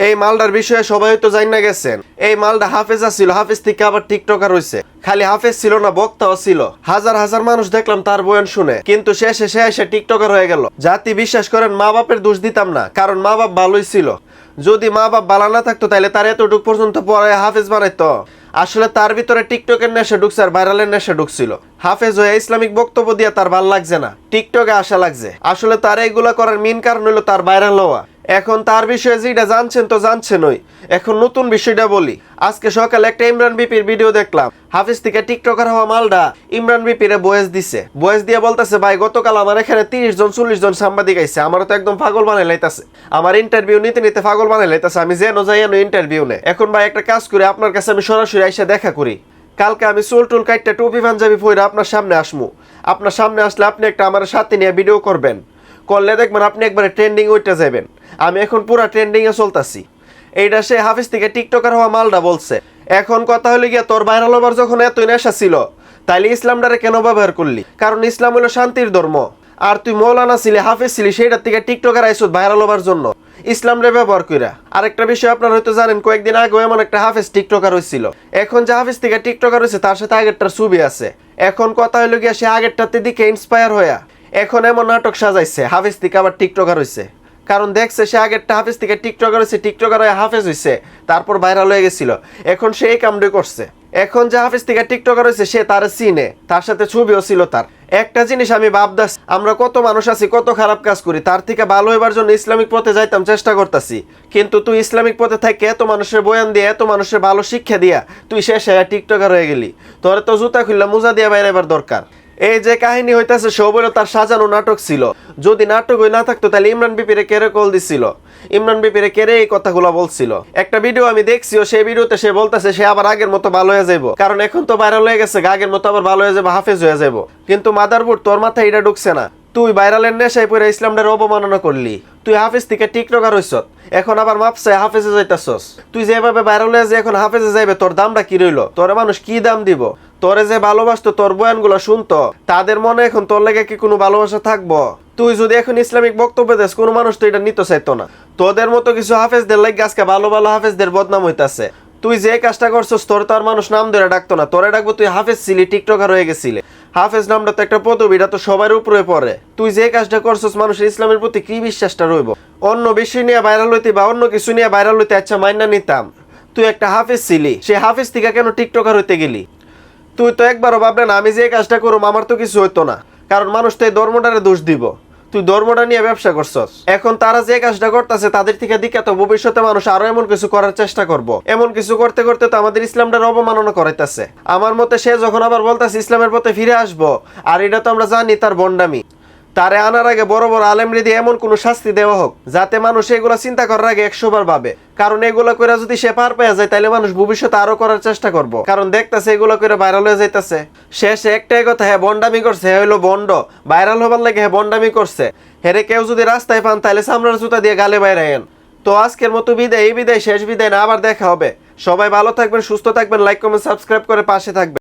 এই মালটার বিষয়ে সবাই তো জান না গেছেন। এই মালটা হাফেজ ছিল হাফেজ থেকে আবার টিকটকার হয়েছে খালি হাফেজ ছিল না, বক্তাও ছিল। হাজার হাজার মানুষ দেখলাম তার বয়ান শুনে। কিন্তু শেষে সে এসে টিকটকার হয়ে গেল। জাতি বিশ্বাস করেন মা বাপের দোষ দিতাম না, কারণ মা বাপ ভালোই ছিল। যদি মা বাপ ভালো না থাকতো তাহলে তার এতটুক পর্যন্ত পরে হাফেজ বানাইতো। আসলে তার ভিতরে টিকটকের নেশা ঢুকছে আর ভাইরালের নেশা ঢুকছিল। হাফেজ হয়ে ইসলামিক বক্তব্য দিয়ে তার ভালো লাগছে না। টিকটকে আসা লাগছে। আসলে তার এইগুলা করার মেন কারণ হলো তার ভাইরাল হওয়া। এখন তার বিষয়ে যেটা জানছেন তো জানছেনই। এখন নতুন বিষয়টা বলি। আজকে সকালে একটা ইমরান বিপির ভিডিও দেখলাম। হাফিজ থেকে টিকটকার হওয়া মালডা ইমরান বিপিরে বয়েস দিছে। বয়েস দিয়ে বলতেছে, ভাই, গতকাল আমার এখানে তিরিশ জন, চল্লিশ জন সাংবাদিক আইছে। আমার তো একদম পাগল বানাই লাইতাছে। আমার ইন্টারভিউ নিতে নিতে পাগল বানাই লাইতাছে। আমি যেন যাই ইন্টারভিউ নে। এখন ভাই, একটা কাজ করে, আপনার কাছে আমি সরাসরি আইসা দেখা করি। কালকে আমি চুল টুল কাটটা টুপি পাঞ্জাবি পরে আপনার সামনে আসমু। আপনার সামনে আসলে আপনি একটা আমার সাথে নিয়ে ভিডিও করবেন। করলে দেখবেন আপনি একবারে ট্রেন্ডিং ওইটা যাবেন আমি এখন পুরা ট্রেন্ডিং এ চলতাছি। এইটা সে হাফিজ থেকে টিকটকার হওয়া মালটা বলছে, এখন কথা হলো গিয়া তোর ভাইরাল হবার যখন এতই নেশা ছিল, তাইলে ইসলামটারে কেন ব্যবহার করলি? কারণ ইসলাম হলো শান্তির ধর্ম। আর তুই মৌলানা ছিলি, হাফিজ ছিলি সেইটার থেকে টিকটকার আইসুদ ভাইরাল হবার জন্য। ইসলাম রে ব্যবহার কইরা। আরেকটা বিষয় আপনারা হয়তো জানেন, কয়েকদিন আগে এমন একটা হাফেজ টিকটকার হয়েছিল এখন যে হাফেজ থেকে টিকটকার হয়েছে তার সাথে আগেরটার ছবি আছে। এখন কথা হইল গিয়া সে আগেরটাতে দিকে ইন্সপায়ার হইয়া। এখন এমন নাটক সাজাইছে, হাফেজ থেকে আবার টিকটকার হয়েছে কারণ দেখছে সে আগেরটা হাফেজ থেকে টিকটকার হয়েছে, টিকটকার হয়ে হাফেজ হয়েছে তারপর ভাইরাল হয়ে গেছিল। এখন সে এই কামড়ে করছে। এখন যে হাফেজ থেকে টিকটকার হয়েছে, সে তার সিনে, তার সাথে ছবিও ছিল তার। একটা জিনিস আমি ভাবদাস আমরা কত মানুষ আছি, কত খারাপ কাজ করি, তার থেকে ভালো হইবার জন্য ইসলামিক পথে যাইতাম, চেষ্টা করতেছি। কিন্তু তুই ইসলামিক পথে থাকে এত মানুষের বয়ান দিয়ে, এত মানুষের ভালো শিক্ষা দিয়া, তুই শেষে টিকটকার হয়ে গেলি। তোর তো জুতা খুললা মোজা দিয়া বাইরে এবার দরকার। এই যে কাহিনী হইতাছে সবই তার সাজানো নাটক ছিল। যদি নাটক হই না থাকতো, তাহলে ইমরান বিপিরে কেড়ে কল দিছিল? ইমরান বিপিরে কেড়ে এই কথাগুলো বলছিল? একটা ভিডিও আমি দেখছি সেই ভিডিওতে সে বলতেছে, সে আবার আগের মতো ভালো হয়ে যাব কারণ এখন তো ভাইরাল হয়ে গেছে, আগের মতো আবার ভালো হয়ে যাব হাফেজ হয়ে যাব কিন্তু মাদারবোর্ড, তোর মাথায় এটা ঢুকছে না। তুই ভাইরালের নেশায় পরে ইসলামটার অবমাননা করলি। তুই হাফেজ থেকে টিকটকার হইছ। এখন আবার মাপসে হাফেজে যাইতাছস। তুই যেভাবে ভাইরাল হয়ে যে এখন হাফেজে যাইবে, তোর দামটা কি রইল? তোর মানুষ কি দাম দিব? তোরে যে ভালোবাসতো, তোর বয়ানগুলো শুনতো, তাদের মনে এখন তোর লেগে কি কোনো ভালোবাসা থাকব? তুই যদি এখন ইসলামিক বক্তব্য দেস, কোনো মানুষ তো এটা নিতে চাইতো না। তোদের মতো কিছু হাফেজদের লাগে আজকে ভালো ভালো হাফেজদের বদনাম হইতাছে। তুই যে কাজটা করছিস, তোর তো আর মানুষ নাম ধরে ডাকতো না। তোরে ডাকবো, তুই হাফেজ ছিলি, টিকটকার হয়ে গেছিলে। হাফেজ নামটা তো একটা পদবি, এটা তো সবার উপরে পড়ে। তুই যে কাজটা করছিস, মানুষের ইসলামের প্রতি কি বিশ্বাসটা রইব? অন্য বিষয় নিয়ে ভাইরাল হইতে বা অন্য কিছু নিয়ে ভাইরাল হইতে আচ্ছা মাইনা নিতাম। তুই একটা হাফেজ ছিলি, সে হাফেজ থেকে কেন টিকটকার হইতে গেলি? তুই তো একবারও ভাবলে না, আমি যে কাজটা করুম, আমার তো কিছু হইতো না। কারণ মানুষ তো এই ধর্মটারে দোষ দিব। তুই ধর্মটা নিয়ে ব্যবসা করছস। এখন তারা যে কাজটা করতেছে, তাদের থেকে দিকে তো ভবিষ্যতে মানুষ আরও এমন কিছু করার চেষ্টা করব। এমন কিছু করতে করতে তো আমাদের ইসলামটার অবমাননা করাইতেছে। আমার মতে সে যখন আবার বলতেছে, ইসলামের পথে ফিরে আসব, আর এটা তো আমরা জানি তার বন্ডামি। তারে আনার আগে বড় বড় আলেম রেদি এমন কোনো শাস্তি দেওয়া হোক, যাতে মানুষ এগুলা চিন্তা করার আগে একশো বার ভাবে। কারণ এগুলা করে যদি সে পার পেয়ে যায় তাহলে মানুষ ভবিষ্যতে আরও করার চেষ্টা করব। কারণ দেখতেছে এগুলা করে ভাইরাল হয়ে যাইতেছে। শেষে একটাই কথা হ্যাঁ বন্ডামি করছে হ্যাঁ হইল বন্ড। ভাইরাল হবার লাগে হ্যাঁ বন্ডামি করছে। হেরে কেউ যদি রাস্তায় পান তাহলে সামরার জুতা দিয়ে গালে বাইরে আইন তো আজকের মতো বিদায়, এই বিদায় শেষ বিদায় না, আবার দেখা হবে। সবাই ভালো থাকবেন, সুস্থ থাকবেন লাইক কমেন্ট সাবস্ক্রাইব করে পাশে থাকবেন।